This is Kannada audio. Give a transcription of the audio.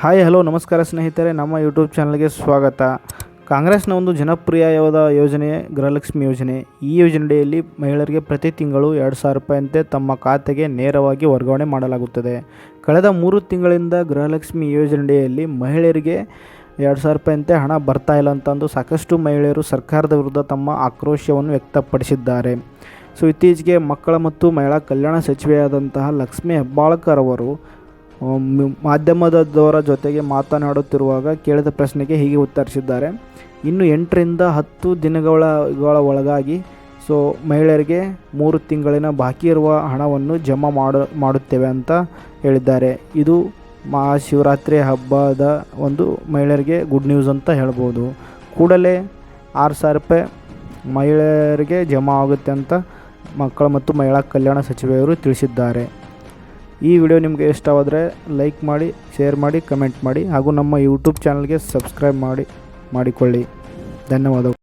ಹಾಯ್ ಹಲೋ ನಮಸ್ಕಾರ ಸ್ನೇಹಿತರೆ, ನಮ್ಮ ಯೂಟ್ಯೂಬ್ ಚಾನಲ್ಗೆ ಸ್ವಾಗತ. ಕಾಂಗ್ರೆಸ್ನ ಒಂದು ಜನಪ್ರಿಯವಾದ ಯೋಜನೆ, ಗೃಹಲಕ್ಷ್ಮಿ ಯೋಜನೆ. ಈ ಯೋಜನೆಯಲ್ಲಿ ಮಹಿಳೆಯರಿಗೆ ಪ್ರತಿ ತಿಂಗಳು ಎರಡು ಸಾವಿರ ರೂಪಾಯಿಯಂತೆ ತಮ್ಮ ಖಾತೆಗೆ ನೇರವಾಗಿ ವರ್ಗಾವಣೆ ಮಾಡಲಾಗುತ್ತದೆ. ಕಳೆದ ಮೂರು ತಿಂಗಳಿಂದ ಗೃಹಲಕ್ಷ್ಮಿ ಯೋಜನೆಯಲ್ಲಿ ಮಹಿಳೆಯರಿಗೆ ಎರಡು ಸಾವಿರ ರೂಪಾಯಿಯಂತೆ ಹಣ ಬರ್ತಾ ಇಲ್ಲ ಅಂತಂದು ಸಾಕಷ್ಟು ಮಹಿಳೆಯರು ಸರ್ಕಾರದ ವಿರುದ್ಧ ತಮ್ಮ ಆಕ್ರೋಶವನ್ನು ವ್ಯಕ್ತಪಡಿಸಿದ್ದಾರೆ. ಸೊ ಇತ್ತೀಚೆಗೆ ಮಕ್ಕಳ ಮತ್ತು ಮಹಿಳಾ ಕಲ್ಯಾಣ ಸಚಿವೆಯಾದಂತಹ ಲಕ್ಷ್ಮೀ ಹೆಬ್ಬಾಳ್ಕರ್ ಅವರು ಮಾಧ್ಯಮದವರ ಜೊತೆಗೆ ಮಾತನಾಡುತ್ತಿರುವಾಗ ಕೇಳಿದ ಪ್ರಶ್ನೆಗೆ ಹೀಗೆ ಉತ್ತರಿಸಿದ್ದಾರೆ. ಇನ್ನು ಎಂಟರಿಂದ ಹತ್ತು ದಿನಗಳ ಒಳಗಾಗಿ ಸೊ ಮಹಿಳೆಯರಿಗೆ ಮೂರು ತಿಂಗಳಿನ ಬಾಕಿ ಇರುವ ಹಣವನ್ನು ಜಮಾ ಮಾಡು, ಮಾಡುತ್ತೇವೆ ಅಂತ ಹೇಳಿದ್ದಾರೆ. ಇದು ಮಹಾಶಿವರಾತ್ರಿ ಹಬ್ಬದ ಒಂದು ಮಹಿಳೆಯರಿಗೆ ಗುಡ್ ನ್ಯೂಸ್ ಅಂತ ಹೇಳ್ಬೋದು. ಕೂಡಲೇ ಆರು ಸಾವಿರ ರೂಪಾಯಿ ಮಹಿಳೆಯರಿಗೆ ಜಮಾ ಆಗುತ್ತೆ ಅಂತ ಮಕ್ಕಳ ಮತ್ತು ಮಹಿಳಾ ಕಲ್ಯಾಣ ಸಚಿವೆಯವರು ತಿಳಿಸಿದ್ದಾರೆ. ಈ ವಿಡಿಯೋ ನಿಮಗೆ ಇಷ್ಟವಾದರೆ ಲೈಕ್ ಮಾಡಿ, ಶೇರ್ ಮಾಡಿ, ಕಮೆಂಟ್ ಮಾಡಿ ಹಾಗೂ ನಮ್ಮ ಯೂಟ್ಯೂಬ್ ಚಾನಲ್ಗೆ ಸಬ್ಸ್ಕ್ರೈಬ್ ಮಾಡಿ, ಮಾಡಿಕೊಳ್ಳಿ. ಧನ್ಯವಾದಗಳು.